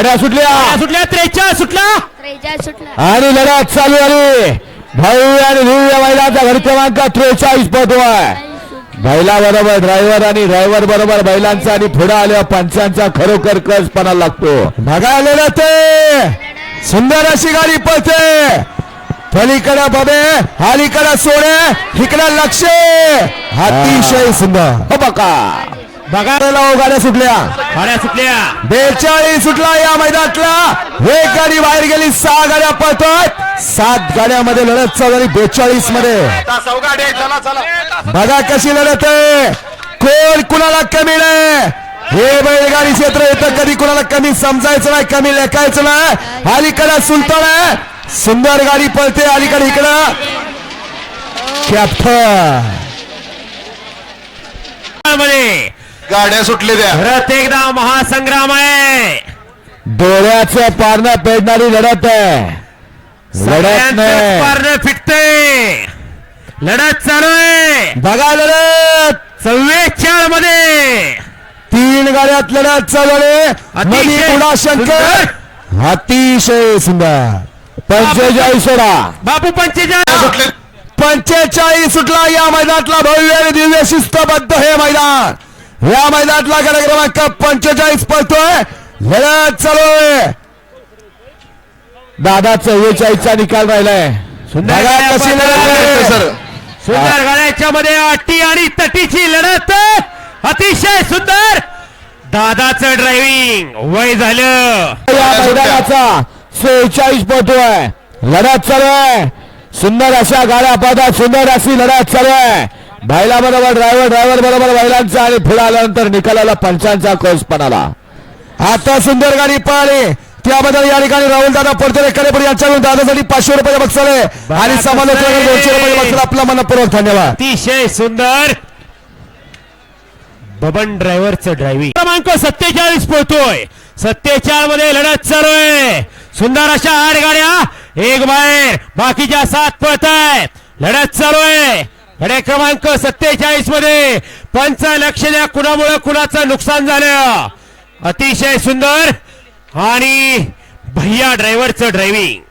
गाड्या सुटल्या. सुटल्या त्रेचाळ सुटला. त्रेचाळीस सुटला. आणि लढत चालू झाली. भव्य आणि दिव्य महिलांचा घडी क्रमांक त्रेचाळीस पटवाय बैला बरोबर ड्रायव्हर आणि ड्रायव्हर बरोबर बैलांचा आणि पुढे आल्या पंचांचा खरोखर कसपणा लागतो. बघायला ते. सुंदर अशी गाडी पळते. पलीकडे बबे अलीकडे सोडे इकडे लक्ष. अतिशय सुंदर. हो बघा. बघा गाड्या सुटल्या. गाड्या सुटल्या. बेचाळीस सुटला या मैदानातला. एक गाडी बाहेर गेली सहा गाड्या पळतात सात गाड्यामध्ये लढत चालू झाली बेचाळीसमध्ये बघा कशी लढत आहे. कोण कुणाला कमी नाही? हे बैलगाडी क्षेत्र येतं कधी कुणाला कमी समजायचं नाही कमी लेखायचं नाही. अलीकडे सुलतान आहे. सुंदर गाडी पळते अलीकडे इकडं. कॅप्टनमध्ये गाड्या सुटले त्या. परत एकदा महासंग्राम आहे. डोळ्याचं पारणं पेडणारी लढत आहे. लढत नाही. पारणं फिटते लढत चालू आहे. बघा लढत. चव्वेचाळमध्ये तीन गाड्यात लढत चालू आहे. शंकर. अतिशय सुंदर. पंचेचाळीस सोडा. बापू पंचेचाळ सुटले. पंचेचाळीस सुटला या मैदानातला भव्य आणि दिव्य शिस्तबद्ध हे मैदान. या मैदानातला गड क्रमांक पंचेचाळीस पळतोय. लढत चालू आहे. दादा चव्वेचाळीसचा निकाल राहिलाय. सुंदर गाड्या कशी लढत पळतायत. आहे. सर. सुंदर गाड्याच्या मध्ये अटी आणि तटीची लढत. अतिशय सुंदर. दादाचं ड्रायव्हिंग वय झालं. या मैदानाचा सेहेचाळीस पळतोय. लढत चालू आहे. सुंदर अशा गाड्या पळतात. सुंदर अशी लढत चालू आहे. बैला बरोबर ड्रायव्हर ड्रायव्हर बरोबर बैलांचा आणि पुढे आल्यानंतर निकालाला पंचांचा पण आला आता सुंदर गाडी पळाली. त्याबद्दल या ठिकाणी राहुल दादा पडतरे कडेपुढे यांच्याकडून दादासाठी पाचशे रुपये बक्षाले आणि समालोचनाकडे दोनशे रुपये बक्षाला आपला मनपूर्वक धन्यवाद. अतिशय सुंदर. बबन ड्रायव्हरचं ड्रायव्हिंग क्रमांक सत्तेचाळीस पोहतोय सत्तेचाळमध्ये लढत चालू आहे. सुंदर अशा आठ गाड्या. एक बाहेर. बाकीच्या सात पळत आहेत लढत चालू आहे. गड्या क्रमांक सत्तेचाळीसमध्ये पंच लक्ष द्या कुणामुळे कुणाचं नुकसान झालं? अतिशय सुंदर आणि भैया ड्रायव्हरचं ड्रायव्हिंग